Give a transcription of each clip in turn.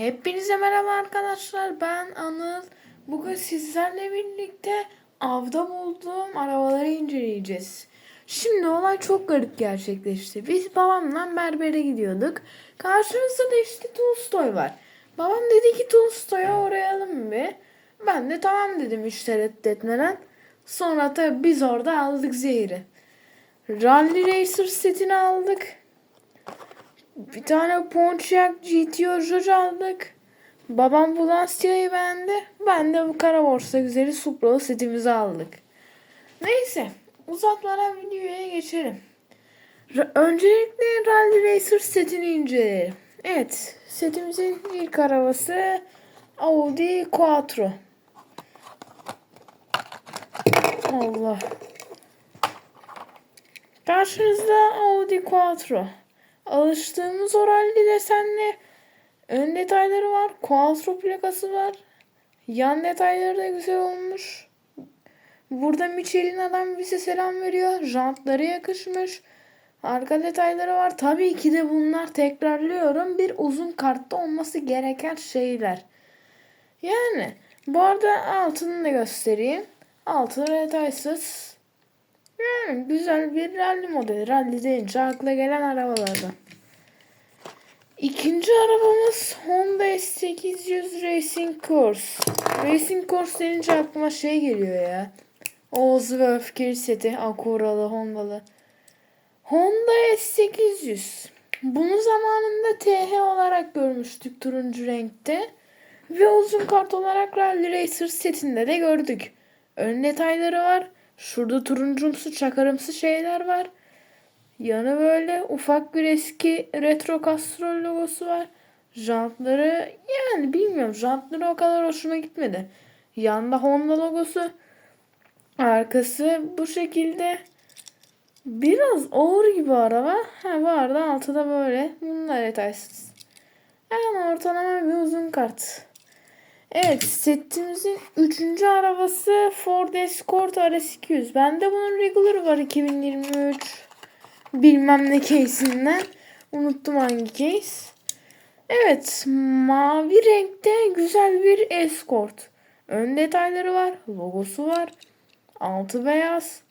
Hepinize merhaba arkadaşlar. Ben Anıl. Bugün sizlerle birlikte avda bulduğum arabaları inceleyeceğiz. Şimdi olay çok garip gerçekleşti. Biz babamla berbere gidiyorduk. Karşımızda da işte Tolstoy var. Babam dedi ki Tolstoy'a uğrayalım bir. Ben de tamam dedim hiç tereddüt. Sonra tabii biz orada aldık zehri. Rally Racer setini aldık. Bir tane Pontiac GTO Rouge aldık. Babam bu Lancia'yı beğendi. Ben de bu kara borsa güzeli Supralı setimizi aldık. Neyse uzatmadan videoya geçelim. Öncelikle Rally Racer setini inceleyelim. Evet setimizin ilk arabası Audi Quattro. Allah. Karşınızda Audi Quattro. Alıştığımız o rally desenli ön detayları var. Quattro plakası var. Yan detayları da güzel olmuş. Burada Michelin adam bize selam veriyor. Jantları yakışmış. Arka detayları var. Tabii ki de bunlar tekrarlıyorum. Bir uzun kartta olması gereken şeyler. Yani bu arada altını da göstereyim. Altı detaysız. Yani güzel bir rally modeli. Rally deyince akla gelen arabalardan. İkinci arabamız Honda S800 Racing Course. Racing Course denince aklıma şey geliyor ya. Oğuz ve Öfkeli seti. Acura'lı, Honda'lı. Honda S800. Bunu zamanında TH olarak görmüştük turuncu renkte. Ve uzun kart olarak Rally Racer setinde de gördük. Ön detayları var. Şurada turuncumsu çakarımsı şeyler var. Yanı böyle ufak bir eski retro Castrol logosu var. Jantları yani bilmiyorum jantları o kadar hoşuma gitmedi. Yanda Honda logosu. Arkası bu şekilde. Biraz ağır gibi araba. Ha var da altı da böyle. Bunlar detaysız. Yani ortalama bir uzun kart. Evet setimizin üçüncü arabası Ford Escort RS200. Bende bunun regular var 2023 bilmem ne case'inden. Unuttum hangi case. Evet mavi renkte güzel bir Escort. Ön detayları var. Logosu var. Altı beyaz.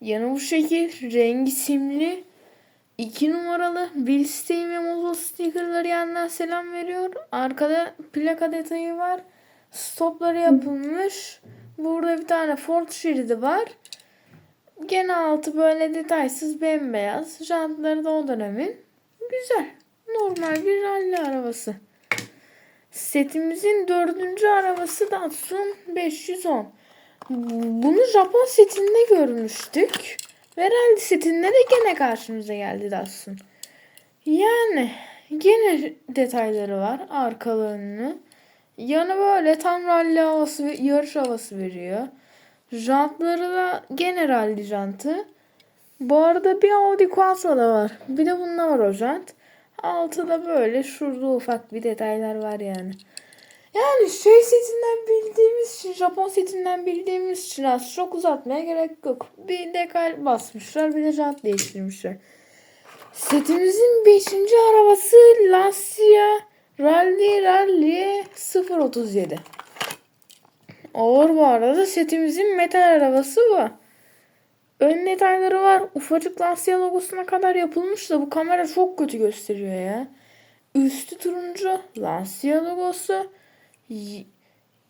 Yanı bu şekil. Rengi simli. 2 numaralı Bilstein ve Mozo stickerları yandan selam veriyor. Arkada plaka detayı var. Stopları yapılmış. Burada bir tane Ford şeridi var. Gene altı böyle detaysız bembeyaz. Jantları da o dönemin. Güzel. Normal bir rally arabası. Setimizin dördüncü arabası Datsun 510. Bunu Japon setinde görmüştük. Ve rally setinde de gene karşımıza geldi Datsun. Yani gene detayları var arkalarını. Yanı böyle tam rally havası, yarış havası veriyor. Jantları da gene rally jantı. Bu arada bir Audi Quattro da var. Bir de bunda var o jant. Altıda böyle şurada ufak bir detaylar var yani. Yani şey setinden bildiğimiz için, Japon setinden bildiğimiz için az çok uzatmaya gerek yok. Bir dekal basmışlar, bir de jant değiştirmişler. Setimizin 5. arabası Lancia Rally Rally 037. Ağır bu arada setimizin metal arabası bu. Ön detayları var. Ufacık Lancia logosuna kadar yapılmış da bu kamera çok kötü gösteriyor ya. Üstü turuncu Lancia logosu.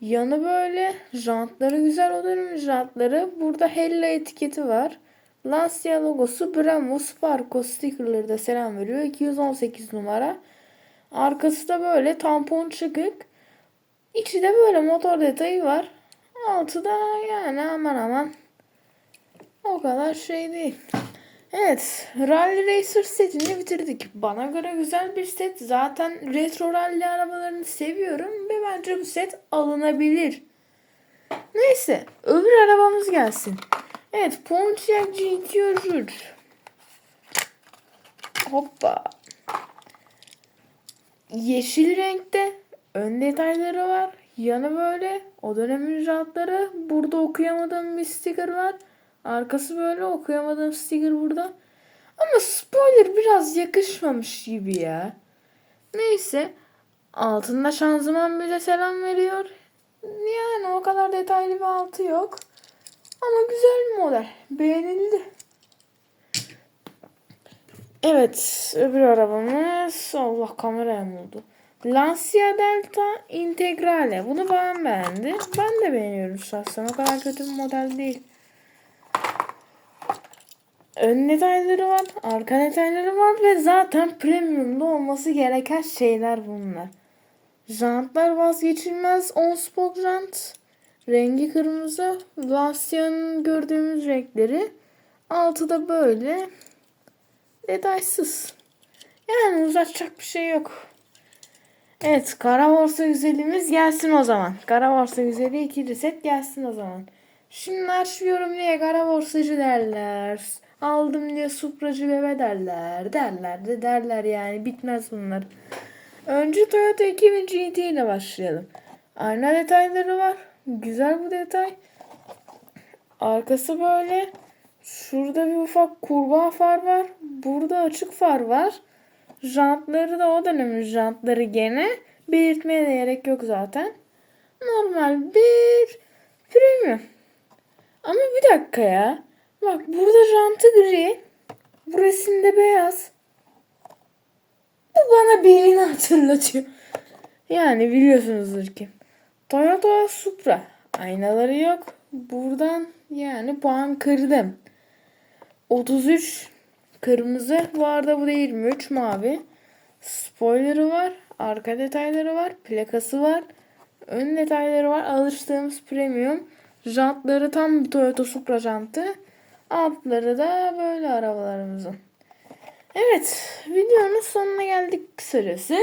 Yanı böyle jantları güzel o dönemin jantları. Burada Hella etiketi var. Lancia logosu Brembo Sparco stickerları da selam veriyor. 218 numara. Arkası da böyle tampon çıkık. İçi de böyle motor detayı var. Altı da yani aman aman. O kadar şey değil. Evet. Rally Racer setini bitirdik. Bana göre güzel bir set. Zaten retro rally arabalarını seviyorum. Ve bence bu set alınabilir. Neyse. Öbür arabamız gelsin. Evet. Pontiac GTO Rouge. Hoppa. Yeşil renkte ön detayları var. Yanı böyle. O dönemin jantları. Burada okuyamadığım bir sticker var. Arkası böyle okuyamadığım sticker burada. Ama spoiler biraz yakışmamış gibi ya. Neyse. Altında şanzıman bize selam veriyor. Yani o kadar detaylı bir altı yok. Ama güzel bir model. Beğenildi. Evet. Öbür arabamız Allah kameraya mı oldu? Lancia Delta Integrale. Bunu ben beğendim. Ben de beğeniyorum şahsen. O kadar kötü bir model değil. Ön detayları var, arka detayları var ve zaten premiumda olması gereken şeyler bunlar. Jantlar vazgeçilmez 10 spoke jant. Rengi kırmızı. Lancia'nın gördüğümüz renkleri. Altı da böyle. Detaysız. Yani uzatacak bir şey yok. Evet kara borsa güzelimiz gelsin o zaman. Kara borsa güzeli ikinci set gelsin o zaman. Şimdi açıyorum diye kara borsacı derler. Aldım diye supracı bebe derler. Derler de derler yani bitmez bunlar. Önce Toyota 2000 GT ile başlayalım. Ayna detayları var. Güzel bu detay. Arkası böyle. Şurada bir ufak kurbağa far var. Burada açık far var. Jantları da o dönemin jantları gene. Belirtmeye de gerek yok zaten. Normal bir premium. Ama bir dakika ya. Bak burada jantı gri. Bu resimde beyaz. Bu bana birini hatırlatıyor. Yani biliyorsunuzdur ki. Toyota Supra. Aynaları yok. Buradan yani puan kırdım. 33 kırmızı. Bu arada bu da 23 mavi. Spoiler'ı var. Arka detayları var. Plakası var. Ön detayları var. Alıştığımız premium. Jantları tam bir Toyota Supra jantı. Altları da böyle arabalarımızın. Evet, videonun sonuna geldik kısacası.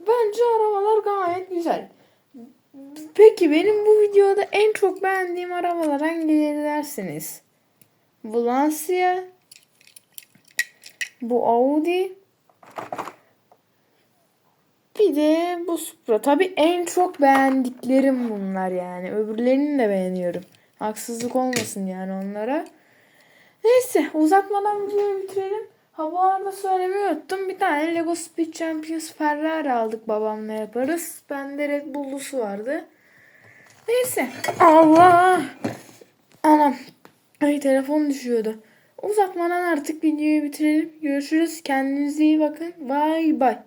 Bence arabalar gayet güzel. Peki benim bu videoda en çok beğendiğim arabalar hangileri dersiniz? Bu Lancia, bu Audi, bir de bu Supra. Tabii en çok beğendiklerim bunlar yani. Öbürlerini de beğeniyorum. Haksızlık olmasın yani onlara. Neyse uzatmadan videoyu bitirelim. Ha bu arada söylemeyi unuttum. Bir tane Lego Speed Champions Ferrari aldık babamla yaparız. Bende Red Bull'lusu vardı. Neyse. Allah. Anam. Ay telefon düşüyordu. Uzatmadan artık videoyu bitirelim. Görüşürüz. Kendinize iyi bakın. Bay bay.